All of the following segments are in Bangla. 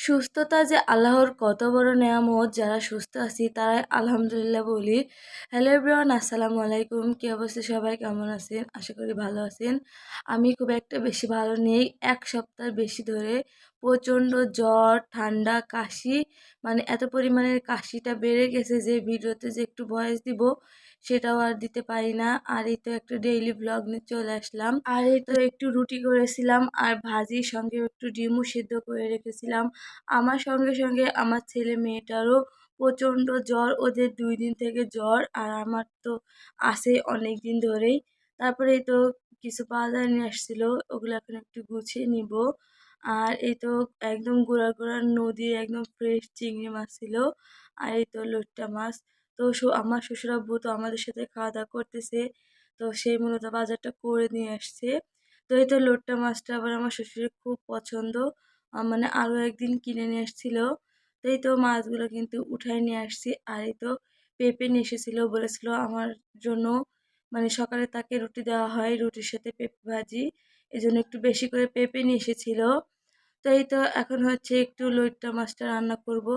সুস্থতা যে আল্লাহর কত বড় নেয়ামত, যারা সুস্থ আছি তারাই আলহামদুলিল্লাহ বলি। হ্যালো এভরিওয়ান আসসালামু আলাইকুম। কী অবস্থা সবাই? কেমন আছেন? আশা করি ভালো আছেন। আমি খুব একটা বেশি ভালো নেই, এক সপ্তাহ বেশি ধরে প্রচণ্ড জ্বর ঠান্ডা কাশি মানে এত পরিমাণের কাশিটা বেড়ে গেছে যে ভিডিওতে যে একটু ভয়েস দিব সেটাও আর দিতে পারি না। আর এই তো একটা ডেইলি ব্লগ নিয়ে চলে আসলাম। আর এই তো একটু রুটি করেছিলাম আর ভাজির সঙ্গে একটু ডিমও সিদ্ধ করে রেখেছিলাম। আমার সঙ্গে সঙ্গে আমার ছেলে মেয়েটারও প্রচণ্ড জ্বর ওদের দুই দিন থেকে জ্বর আর আমার তো আসে অনেক দিন ধরেই। তারপরে এই তো কিছু বাজার নিয়ে আসছিল ওগুলো এখন একটু গুছিয়ে নিব। আর এই তো একদম গোড়া গোড়ার নদীর একদম ফ্রেশ চিংড়ি মাছ ছিল। আর এই তো লোট্টা মাছ। তো আমার শ্বশুরাব্বু তো আমাদের সাথে খাওয়া দাওয়া করতেছে। তো সেই মূলত বাজারটা করে নিয়ে আসছে। তো এই তো লোট্টা মাছটা আবার আমার শ্বশুরের খুব পছন্দ। মানে আরও একদিন কিনে নিয়ে এসেছিল তো এই তো মাছগুলো কিন্তু উঠায় নিয়ে আসছি। আর এই তো পেঁপে নিয়ে এসেছিল বলেছিল আমার জন্য। মানে সকালে তাকে রুটি দেওয়া হয়, রুটির সাথে পেঁপে ভাজি। এই জন্য একটু বেশি করে পেঁপে নিয়ে এসেছিল। তো এই তো এখন হচ্ছে একটু লইট্টা মাছটা রান্না করব।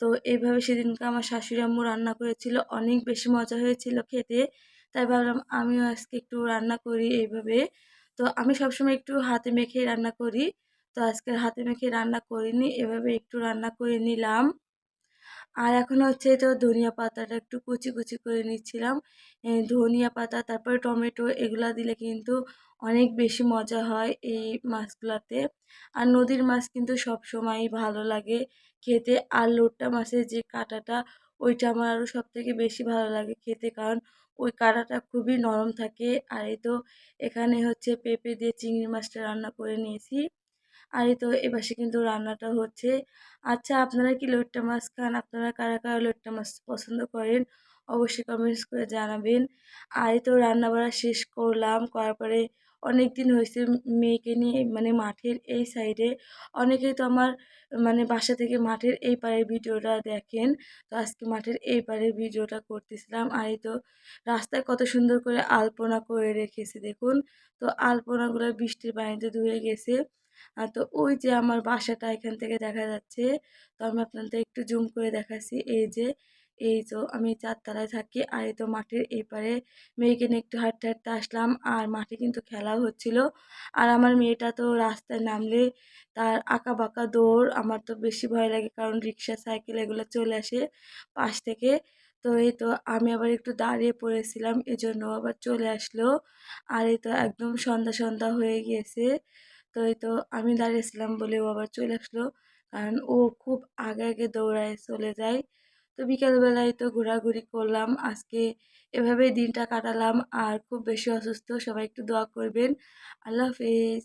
তো এইভাবে সেদিনকে আমার শাশুড়ি আম্মু রান্না করেছিল। অনেক বেশি মজা হয়েছিল খেতে। তাই ভাবলাম আমিও আজকে একটু রান্না করি এইভাবে। তো আমি সবসময় একটু হাতে মেখে রান্না করি। তো আজকে হাতে মেখে রান্না করিনি। এভাবে একটু রান্না করে নিলাম। আর এখন হচ্ছে তো ধনিয়া পাতাটা একটু কুচি কুচি করে নিচ্ছিলাম। ধনিয়া পাতা, তারপরে টমেটো এগুলো দিলে কিন্তু অনেক বেশি মজা হয় এই মাছগুলাতে। আর নদীর মাছ কিন্তু সব সময়ই ভালো লাগে খেতে। আর লোট্টা মাছের যে কাঁটাটা, ওইটা আমার আরও সব থেকে বেশি ভালো লাগে খেতে কারণ ওই কাঁটাটা খুবই নরম থাকে। আর এই তো এখানে হচ্ছে পেঁপে দিয়ে চিংড়ি মাছটা রান্না করে নিয়েছি। আর এই তো এপাশে কিন্তু রান্নাটা হচ্ছে। আচ্ছা আপনারা কি লোট্টা মাছ খান? আপনারা কারা কারা লোট্টা মাছ পছন্দ করেন? অবশ্যই কমেন্টস করে জানাবেন। আর এই তো রান্না বাড়া শেষ করলাম। করার পরে অনেক দিন হয়েছে মেয়েকে নিয়ে মানে মাঠের এই সাইডে অনেকেই তো আমার মানে বাসা থেকে মাঠের এই পারের ভিডিওটা দেখেন। তো আজকে মাঠের এই পারের ভিডিওটা করতেছিলাম। আর এই তো রাস্তায় কত সুন্দর করে আলপনা করে রেখেছে, দেখুন। তো আলপনাগুলো বৃষ্টির পানিতে ধুয়ে গেছে। তো ওই যে আমার বাসাটা এখান থেকে দেখা যাচ্ছে। তো আমি আপনাদের একটু জুম করে দেখাচ্ছি। এই যে এই তো আমি চারতলায় থাকি। আর এই তো মাঠের এপারে মেয়েকে নিয়ে একটু হাঁটতে হাঁটতে আসলাম আর মাঠে কিন্তু খেলাও হচ্ছিল। আর আমার মেয়েটা তো রাস্তায় নামলে তার আঁকা বাঁকা দৌড় আমার তো বেশি ভয় লাগে কারণ রিক্সা, সাইকেল এগুলো চলে আসে পাশ থেকে। তো এই তো আমি আবার একটু দাঁড়িয়ে পড়েছিলাম, এজন্য আবার চলে আসলো। আর এই তো একদম সন্ধ্যা সন্ধ্যা হয়ে গিয়েছে। তো এই তো আমি দাঁড়িয়েছিলাম বলে ও আবার চলে আসলো। কারণ ও খুব আগে আগে দৌড়ায় চলে যায়। তো বিকালবেলায় তো ঘোরাঘুরি করলাম। আজকে এভাবেই দিনটা কাটালাম। আর খুব বেশি অসুস্থ, সবাই একটু দোয়া করবেন। আল্লাহ হাফেজ।